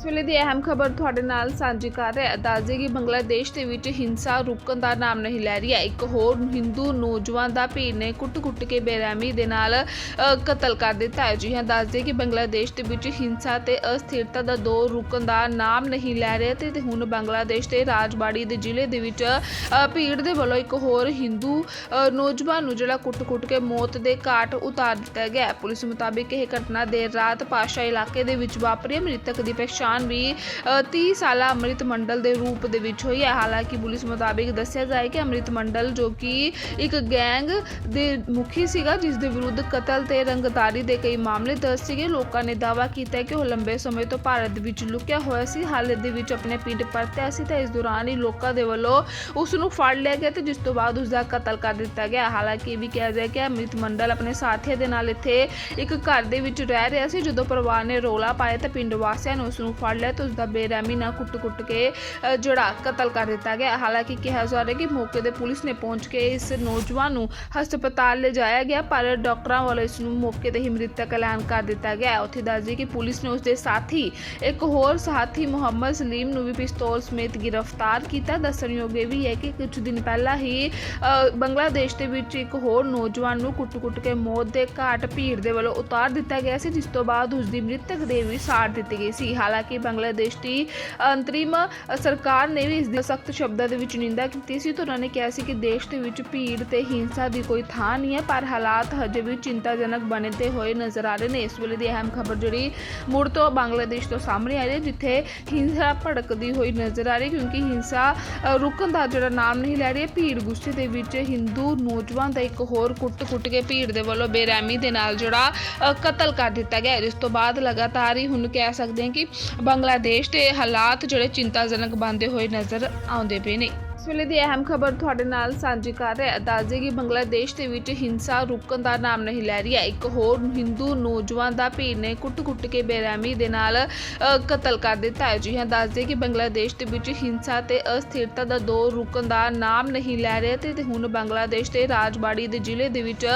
ਇਸ ਵੇਲੇ ਦੀ ਅਹਿਮ ਖਬਰ ਤੁਹਾਡੇ ਨਾਲ ਸਾਂਝੀ ਕਰ ਰਿਹਾ ਦੱਸਦੇ ਕਿ ਬੰਗਲਾਦੇਸ਼ ਦੇ ਵਿੱਚ ਹਿੰਸਾ ਰੁਕਣ ਦਾ ਨਾਮ ਨਹੀਂ ਲੈ ਰਹੀ ਹੈ। ਇੱਕ ਹੋਰ ਹਿੰਦੂ ਨੌਜਵਾਨ ਦਾ ਭੀੜ ਨੇ ਕੁੱਟ-ਕੁੱਟ ਕੇ ਬੇਰਹਿਮੀ ਦੇ ਨਾਲ ਕਤਲ ਕਰ ਦਿੱਤਾ ਹੈ। ਜੀ ਹਾਂ, ਦੱਸਦੇ ਕਿ ਬੰਗਲਾਦੇਸ਼ ਦੇ ਵਿੱਚ ਹਿੰਸਾ ਤੇ ਅਸਥਿਰਤਾ ਦਾ ਦੌਰ ਰੁਕਣ ਦਾ ਨਾਮ ਨਹੀਂ ਲੈ ਰਿਹਾ ਤੇ ਹੁਣ ਬੰਗਲਾਦੇਸ਼ ਦੇ ਰਾਜਬਾੜੀ ਦੇ ਜ਼ਿਲ੍ਹੇ ਦੇ ਵਿੱਚ ਭੀੜ ਦੇ ਵੱਲੋਂ ਇੱਕ ਹੋਰ ਹਿੰਦੂ ਨੌਜਵਾਨ ਨੂੰ ਜਿਹੜਾ ਕੁੱਟ-ਕੁੱਟ ਕੇ ਮੌਤ ਦੇ ਘਾਟ ਉਤਾਰ ਦਿੱਤਾ ਗਿਆ ਪੁਲਿਸ ਮੁਤਾਬਿਕ ਇਹ ਘਟਨਾ ਦੇਰ ਰਾਤ ਪਾਸ਼ਾ ਇਲਾਕੇ ਦੇ ਵਿੱਚ ਵਾਪਰੀ ਮ੍ਰਿਤਕ ਦੀ ਪਛਾਣ ਵੀ ਅ, 30 ਸਾਲਾ ਅੰਮ੍ਰਿਤ ਮੰਡਲ ਦੇ ਰੂਪ ਦੇ ਵਿੱਚ ਹੋਈ ਹੈ। ਹਾਲਾਂਕਿ ਪੁਲਿਸ ਮੁਤਾਬਿਕ ਦੱਸਿਆ ਜਾਏ ਕਿ ਅੰਮ੍ਰਿਤ ਮੰਡਲ ਜੋ ਕਿ ਇੱਕ ਗੈਂਗ ਦੇ ਮੁਖੀ ਸੀਗਾ ਜਿਸ ਦੇ ਵਿਰੁੱਧ ਕਤਲ ਤੇ ਰੰਗਦਾਰੀ ਦੇ ਕਈ ਮਾਮਲੇ ਦਰਜ ਸੀਗੇ ਲੋਕਾਂ ਨੇ ਦਾਅਵਾ ਕੀਤਾ ਕਿ ਉਹ ਲੰਬੇ ਸਮੇਂ ਤੋਂ ਭਾਰਤ ਵਿੱਚ ਲੁਕਿਆ ਹੋਇਆ ਸੀ। ਹਾਲੇ ਦੇ ਵਿੱਚ ਆਪਣੇ ਪਿੰਡ ਪਰਤਿਆ ਸੀ ਤਾਂ ਇਸ ਦੌਰਾਨ ਹੀ ਲੋਕਾਂ ਦੇ ਵੱਲੋਂ ਉਸ ਨੂੰ ਫੜ ਲਿਆ ਗਿਆ ਤੇ ਜਿਸ ਤੋਂ ਬਾਅਦ ਉਸ ਦਾ ਕਤਲ ਕਰ ਦਿੱਤਾ ਗਿਆ। ਹਾਲਾਂਕਿ ਇਹ ਵੀ ਕਿਹਾ ਗਿਆ ਕਿ ਅੰਮ੍ਰਿਤ ਮੰਡਲ ਆਪਣੇ ਸਾਥੀਆਂ ਦੇ ਨਾਲ ਇੱਥੇ ਇੱਕ ਘਰ ਦੇ ਵਿੱਚ ਰਹਿ ਰਿਹਾ ਸੀ। ਜਦੋਂ ਪਰਿਵਾਰ ਨੇ ਰੋਲਾ ਪਾਇਆ ਤਾਂ ਪਿੰਡ ਵਾਸੀਆਂ ਨੇ ਉਸ ਨੂੰ ਫੜ ਲਿਆ ਤੇ ਉਸ ਦਾ ਬੇਰਹਿਮੀ ਨਾਲ ਕੁੱਟ-ਕੁੱਟ ਕੇ ਜਿਹੜਾ ਕਤਲ ਕਰ ਦਿੱਤਾ ਗਿਆ। ਹਾਲਾਂਕਿ ਕਿਹਾ ਜਾ ਰਿਹਾ ਕਿ ਮੌਕੇ ਤੇ ਪੁਲਿਸ ਨੇ ਪਹੁੰਚ ਕੇ ਇਸ ਨੌਜਵਾਨ ਨੂੰ ਹਸਪਤਾਲ ਲਿਜਾਇਆ ਗਿਆ, ਪਰ ਡਾਕਟਰਾਂ ਵੱਲੋਂ ਇਸ ਨੂੰ ਮੌਕੇ ਤੇ ਹੀ ਮ੍ਰਿਤਕ ਐਲਾਨ ਕਰ ਦਿੱਤਾ ਗਿਆ। ਉੱਥੇ ਦੱਸ ਦਈਏ ਕਿ ਪੁਲਿਸ ਨੇ ਉਸ ਦੇ ਸਾਥੀ, ਇੱਕ ਹੋਰ ਸਾਥੀ, ਮੁਹੰਮਦ ਸਲੀਮ ਨੂੰ ਵੀ ਪਿਸਤੌਲ ਸਮੇਤ ਗ੍ਰਿਫਤਾਰ ਕੀਤਾ। ਦੱਸਣਯੋਗ ਇਹ ਵੀ ਹੈ ਕਿ ਕੁਝ ਦਿਨ ਪਹਿਲਾਂ ਹੀ ਬੰਗਲਾਦੇਸ਼ ਦੇ ਵਿੱਚ ਇੱਕ ਹੋਰ ਨੌਜਵਾਨ ਨੂੰ ਕੁੱਟ-ਕੁੱਟ ਕੇ ਮੌਤ ਦੇ ਘਾਟ ਭੀੜ ਦੇ ਵੱਲੋਂ ਉਤਾਰ ਦਿੱਤਾ ਗਿਆ ਸੀ, ਜਿਸ ਤੋਂ ਬਾਅਦ ਉਸ ਦੀ ਮ੍ਰਿਤਕ ਦੇਹ ਵੀ ਸਾੜ ਦਿੱਤੀ ਗਈ ਸੀ। ਹਾਲਾਂਕਿ ਬੰਗਲਾਦੇਸ਼ ਦੀ ਅੰਤਰਿਮ ਸਰਕਾਰ ਨੇ ਵੀ ਇਸ ਦੀ ਸਖਤ ਸ਼ਬਦਾਂ ਦੇ ਵਿੱਚ ਨਿੰਦਾ ਕੀਤੀ ਸੀ ਤੇ ਉਹਨਾਂ ਨੇ ਕਿਹਾ ਸੀ ਕਿ ਦੇਸ਼ ਦੇ ਵਿੱਚ ਭੀੜ ਤੇ ਹਿੰਸਾ ਦੀ ਕੋਈ ਥਾਂ ਨਹੀਂ ਹੈ, ਪਰ ਹਾਲਾਤ ਹਜੇ ਵੀ ਚਿੰਤਾਜਨਕ ਬਣੇ ਬਣਦੇ ਹੋਏ ਨਜ਼ਰ ਆ ਰਹੇ ਨੇ। ਇਸ ਵੇਲੇ ਦੀ ਅਹਿਮ ਖਬਰ ਜਿਹੜੀ ਮੁੜ ਤੋਂ ਬੰਗਲਾਦੇਸ਼ ਤੋਂ ਸਾਹਮਣੇ ਆ ਰਹੀ ਹੈ, ਜਿੱਥੇ ਹਿੰਸਾ ਭੜਕਦੀ ਹੋਈ ਨਜ਼ਰ ਆ ਰਹੀ ਕਿਉਂਕਿ ਹਿੰਸਾ ਰੁਕਣ ਦਾ ਜਿਹੜਾ ਨਾਮ ਨਹੀਂ ਲੈ ਰਹੀ, ਭੀੜ ਗੁੱਸੇ ਦੇ ਵਿੱਚ ਹਿੰਦੂ ਨੌਜਵਾਨ ਦਾ ਇੱਕ ਹੋਰ ਕੁੱਟ-ਕੁੱਟ ਕੇ ਭੀੜ ਦੇ ਵੱਲੋਂ ਬੇਰਹਿਮੀ ਦੇ ਨਾਲ ਜਿਹੜਾ ਕਤਲ ਕਰ ਦਿੱਤਾ ਗਿਆ ਜਿਸ ਤੋਂ ਬਾਅਦ ਲਗਾਤਾਰ ਹੀ ਹੁਣ ਕਹਿ ਸਕਦੇ ਹਾਂ ਕਿ ਬੰਗਲਾਦੇਸ਼ ਦੇ ਹਾਲਾਤ ਜਿਹੜੇ ਚਿੰਤਾਜਨਕ ਬਣਦੇ ਹੋਏ ਨਜ਼ਰ ਆਉਂਦੇ ਪਏ ਨੇ। ਇਸ ਵੇਲੇ ਦੀ ਅਹਿਮ ਖਬਰ ਤੁਹਾਡੇ ਨਾਲ ਸਾਂਝੀ ਕਰ ਰਿਹਾ ਦੱਸਦੇ ਕਿ ਬੰਗਲਾਦੇਸ਼ ਦੇ ਵਿੱਚ ਹਿੰਸਾ ਰੁਕਣ ਦਾ ਨਾਮ ਨਹੀਂ ਲੈ ਰਹੀ ਹੈ। ਇੱਕ ਹੋਰ ਹਿੰਦੂ ਨੌਜਵਾਨ ਦਾ ਭੀੜ ਨੇ ਕੁੱਟ-ਕੁੱਟ ਕੇ ਬੇਰਹਿਮੀ ਦੇ ਨਾਲ ਕਤਲ ਕਰ ਦਿੱਤਾ ਹੈ। ਜੀ ਹਾਂ ਦੱਸ ਕਿ ਬੰਗਲਾਦੇਸ਼ ਦੇ ਵਿੱਚ ਹਿੰਸਾ ਤੇ ਅਸਥਿਰਤਾ ਦਾ ਦੌਰ ਰੁਕਣ ਦਾ ਨਾਮ ਨਹੀਂ ਲੈ ਰਿਹਾ ਤੇ ਹੁਣ ਬੰਗਲਾਦੇਸ਼ ਦੇ ਰਾਜਬਾੜੀ ਦੇ ਜ਼ਿਲ੍ਹੇ ਦੇ ਵਿੱਚ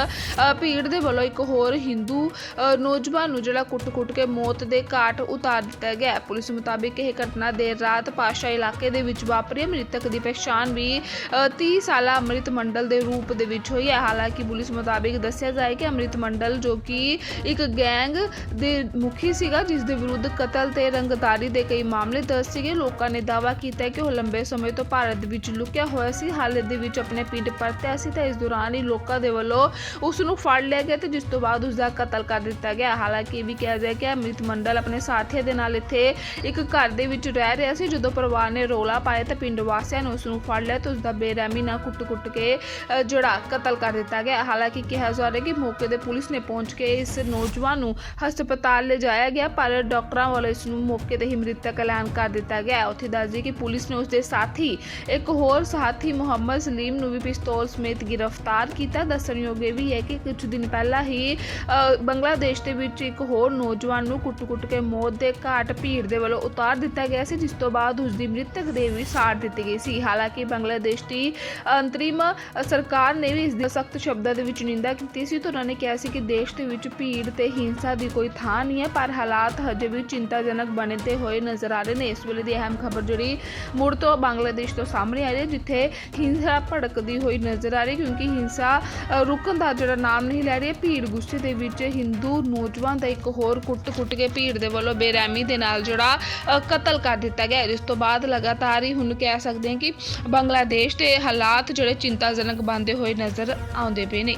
ਭੀੜ ਦੇ ਵੱਲੋਂ ਇੱਕ ਹੋਰ ਹਿੰਦੂ ਨੌਜਵਾਨ ਨੂੰ ਜਿਹੜਾ ਕੁੱਟ-ਕੁੱਟ ਕੇ ਮੌਤ ਦੇ ਘਾਟ ਉਤਾਰ ਦਿੱਤਾ ਗਿਆ ਪੁਲਿਸ ਮੁਤਾਬਿਕ ਇਹ ਘਟਨਾ ਦੇਰ ਰਾਤ ਪਾਸ਼ਾ ਇਲਾਕੇ ਦੇ ਵਿੱਚ ਵਾਪਰੀ ਮ੍ਰਿਤਕ ਦੀ ਪਛਾਣ ਵੀ ਅ, 30 ਸਾਲਾ ਅੰਮ੍ਰਿਤ ਮੰਡਲ ਦੇ ਰੂਪ ਦੇ ਵਿੱਚ ਹੋਈ ਹੈ। ਹਾਲਾਂਕਿ ਪੁਲਿਸ ਮੁਤਾਬਿਕ ਦੱਸਿਆ ਜਾਏ ਕਿ ਅੰਮ੍ਰਿਤ ਮੰਡਲ ਜੋ ਕਿ ਇੱਕ ਗੈਂਗ ਦੇ ਮੁਖੀ ਸੀਗਾ ਜਿਸ ਦੇ ਵਿਰੁੱਧ ਕਤਲ ਤੇ ਰੰਗਦਾਰੀ ਦੇ ਕਈ ਮਾਮਲੇ ਦਰਜ ਸੀਗੇ ਲੋਕਾਂ ਨੇ ਦਾਅਵਾ ਕੀਤਾ ਕਿ ਉਹ ਲੰਬੇ ਸਮੇਂ ਤੋਂ ਭਾਰਤ ਵਿੱਚ ਲੁਕਿਆ ਹੋਇਆ ਸੀ। ਹਾਲਤ ਦੇ ਵਿੱਚ ਆਪਣੇ ਪਿੰਡ ਪਰਤਿਆ ਸੀ ਤਾਂ ਇਸ ਦੌਰਾਨ ਹੀ ਲੋਕਾਂ ਦੇ ਵੱਲੋਂ ਉਸ ਨੂੰ ਫੜ ਲਿਆ ਗਿਆ ਤੇ ਜਿਸ ਤੋਂ ਬਾਅਦ ਉਸ ਦਾ ਕਤਲ ਕਰ ਦਿੱਤਾ ਗਿਆ। ਹਾਲਾਂਕਿ ਇਹ ਵੀ ਕਿਹਾ ਗਿਆ ਕਿ ਅੰਮ੍ਰਿਤ ਮੰਡਲ ਆਪਣੇ ਸਾਥੀਆਂ ਦੇ ਨਾਲ ਇੱਥੇ ਇੱਕ ਘਰ ਦੇ ਵਿੱਚ ਰਹਿ ਰਿਹਾ ਸੀ। ਜਦੋਂ ਪਰਿਵਾਰ ਨੇ ਰੋਲਾ ਪਾਇਆ ਤਾਂ ਪਿੰਡ ਵਾਸੀਆਂ ਨੇ ਉਸ ਨੂੰ ਫੜ ਲਿਆ ਤੇ ਉਸ ਦਾ ਬੇਰਹਿਮੀ ਨਾਲ ਕੁੱਟ-ਕੁੱਟ ਕੇ ਜਿਹੜਾ ਕਤਲ ਕਰ ਦਿੱਤਾ ਗਿਆ। ਹਾਲਾਂਕਿ ਕਿਹਾ ਜਾ ਰਿਹਾ ਕਿ ਮੌਕੇ ਤੇ ਪੁਲਿਸ ਨੇ ਪਹੁੰਚ ਕੇ ਇਸ ਨੌਜਵਾਨ ਨੂੰ ਹਸਪਤਾਲ ਲਿਜਾਇਆ ਗਿਆ, ਪਰ ਡਾਕਟਰਾਂ ਵੱਲੋਂ ਇਸ ਨੂੰ ਮੌਕੇ ਤੇ ਹੀ ਮ੍ਰਿਤਕ ਐਲਾਨ ਕਰ ਦਿੱਤਾ ਗਿਆ ਉੱਥੇ ਦੱਸਦੀ ਕਿ ਪੁਲਿਸ ਨੇ ਉਸ ਦੇ ਸਾਥੀ, ਇੱਕ ਹੋਰ ਸਾਥੀ, ਮੁਹੰਮਦ ਸਲੀਮ ਨੂੰ ਵੀ ਪਿਸਤੌਲ ਸਮੇਤ ਗ੍ਰਿਫਤਾਰ ਕੀਤਾ। ਦੱਸਣਯੋਗ ਇਹ ਵੀ ਹੈ ਕਿ ਕੁਝ ਦਿਨ ਪਹਿਲਾਂ ਹੀ ਬੰਗਲਾਦੇਸ਼ ਦੇ ਵਿੱਚ ਇੱਕ ਹੋਰ ਨੌਜਵਾਨ ਨੂੰ ਕੁੱਟ-ਕੁੱਟ ਕੇ ਮੌਤ ਦੇ ਘਾਟ ਭੀੜ ਦੇ ਵੱਲੋਂ ਉਤਾਰ ਦਿੱਤਾ ਗਿਆ ਸੀ, ਜਿਸ ਤੋਂ ਬਾਅਦ ਉਸ ਦੀ ਮ੍ਰਿਤਕ ਦੇਹ ਵੀ ਸਾੜ ਦਿੱਤੀ ਗਈ ਸੀ। ਹਾਲਾਂਕਿ ਕਿ ਬੰਗਲਾਦੇਸ਼ ਦੀ ਅੰਤਰਿਮ ਸਰਕਾਰ ਨੇ ਵੀ ਇਸ ਦੀ ਸਖਤ ਸ਼ਬਦਾਂ ਦੇ ਵਿੱਚ ਨਿੰਦਾ ਕੀਤੀ ਸੀ ਤੇ ਉਹਨਾਂ ਨੇ ਕਿਹਾ ਸੀ ਕਿ ਦੇਸ਼ ਦੇ ਵਿੱਚ ਭੀੜ ਤੇ ਹਿੰਸਾ ਦੀ ਕੋਈ ਥਾਂ ਨਹੀਂ ਹੈ, ਪਰ ਹਾਲਾਤ ਹਜੇ ਵੀ ਚਿੰਤਾਜਨਕ ਬਣੇ ਬਣਦੇ ਹੋਏ ਨਜ਼ਰ ਆ ਰਹੇ ਨੇ। ਇਸ ਵੇਲੇ ਦੀ ਅਹਿਮ ਖਬਰ ਜਿਹੜੀ ਮੁੜ ਤੋਂ ਬੰਗਲਾਦੇਸ਼ ਤੋਂ ਸਾਹਮਣੇ ਆ ਰਹੀ ਹੈ, ਜਿੱਥੇ ਹਿੰਸਾ ਭੜਕਦੀ ਹੋਈ ਨਜ਼ਰ ਆ ਰਹੀ ਕਿਉਂਕਿ ਹਿੰਸਾ ਰੁਕਣ ਦਾ ਜਿਹੜਾ ਨਾਮ ਨਹੀਂ ਲੈ ਰਹੀ, ਭੀੜ ਗੁੱਸੇ ਦੇ ਵਿੱਚ ਹਿੰਦੂ ਨੌਜਵਾਨ ਦਾ ਇੱਕ ਹੋਰ ਕੁੱਟ-ਕੁੱਟ ਕੇ ਭੀੜ ਦੇ ਵੱਲੋਂ ਬੇਰਹਿਮੀ ਦੇ ਨਾਲ ਜਿਹੜਾ ਕਤਲ ਕਰ ਦਿੱਤਾ ਗਿਆ ਜਿਸ ਤੋਂ ਬਾਅਦ ਲਗਾਤਾਰ ਹੀ ਹੁਣ ਕਹਿ ਸਕਦੇ ਹਾਂ ਕਿ ਬੰਗਲਾਦੇਸ਼ ਦੇ ਹਾਲਾਤ ਜਿਹੜੇ ਚਿੰਤਾਜਨਕ ਬਣਦੇ ਹੋਏ ਨਜ਼ਰ ਆਉਂਦੇ ਪਏ ਨੇ।